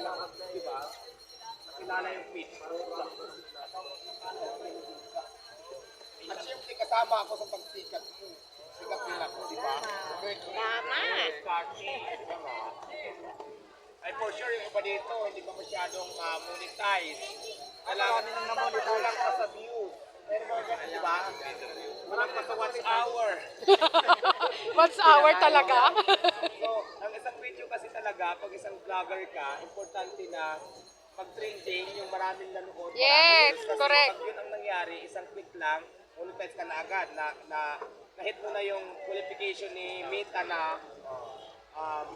kailangan, di ba? Nakilala yung pitch. At syempre kasama ako sa pagsikat mo. Sikat din ako, di ba? Tama. Ay for sure yung iba dito, hindi pa masyadong uh, monetize. Kailangan nang na-monetize. Kulang pa sa views. Pero mga ganun, di ba? Kulang pa sa watch hour. What's hour talaga? So, ang isang video kasi talaga, pag isang vlogger ka, importante na mag-trending yung maraming nanood. Yes, maraming. Kasi correct. Pag yun ang nangyari, isang click lang, monetize ka na agad na, na kahit mo na yung qualification ni Meta na um,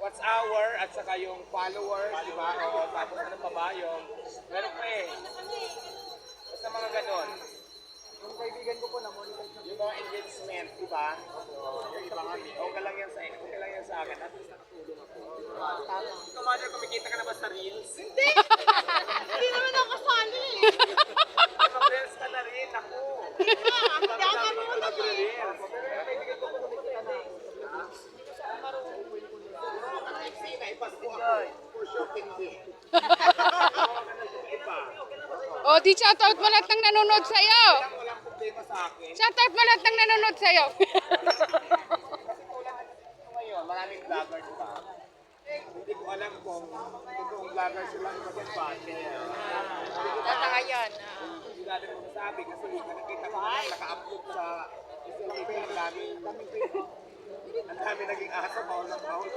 what's hour at saka yung followers, di ba? O tapos ano pa ba yung, meron pa eh. Basta mga ganon. Yung kaibigan ko po na monetize Yung mga engagement, di ba? Yung iba nga, okay lang yan sa okay lang yan sa akin. At least nakatulong ako. Mother, kumikita ka na ba sa reels? Hindi! Hindi naman ako kasali. Mag-reels ka na rin, ako. Hindi ako marunong yung kaibigan ko po kumikita na. Sina, ipasko ako. For sure, hindi. O, di shoutout mo lahat ng nanonood sa'yo. Walang problema sa akin. Shoutout mo lahat ng nanonood sa'yo. Kasi tulad ngayon, maraming vloggers pa. Hindi kung totoong vlogger sila iba din ba. Totoo yun. Hindi natin ko masabi kasi nakikita ko naman naka-upload sa media ang dami. Ang dami naging aso, bawal ng bawal.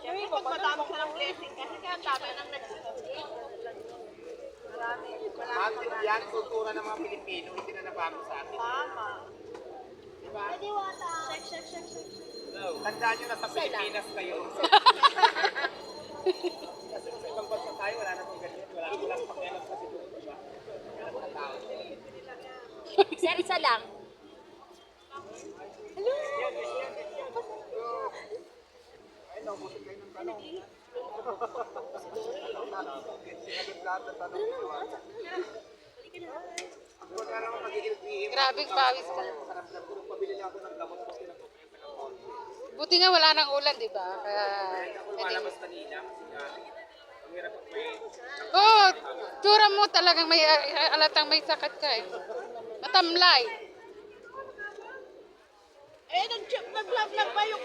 Siyempre, pag madami ka ng blessing, kasi kaya ang dami nang nagsisigil. Marami. Yan, kultura ng mga Pilipino, hindi na nabago sa atin. Tama. Diba? Diwata. Shake, shake, shake, shake. Tandaan nyo na sa Pilipinas kayo. Kasi sa ibang bansa tayo, wala na pong ganyan. Wala na lang pakialam kasi doon. Diba? Wala na tao. Sir, isa lang. Ay, nabusin kayo ng tanong. Sinagot lahat ng tanong ni Diwata. Ako wala naman mag-i-LPM. Grabing pawis ka. Sarap lang kung pabili niya ako ng gamot kasi nagpapayasa ng konti. Buti nga wala nang ulan, di ba? Kaya, lumalabas kanina may oh, tura mo talagang may alatang may sakit ka eh. Matamlay. Eh, nag-vlog lang ba yung?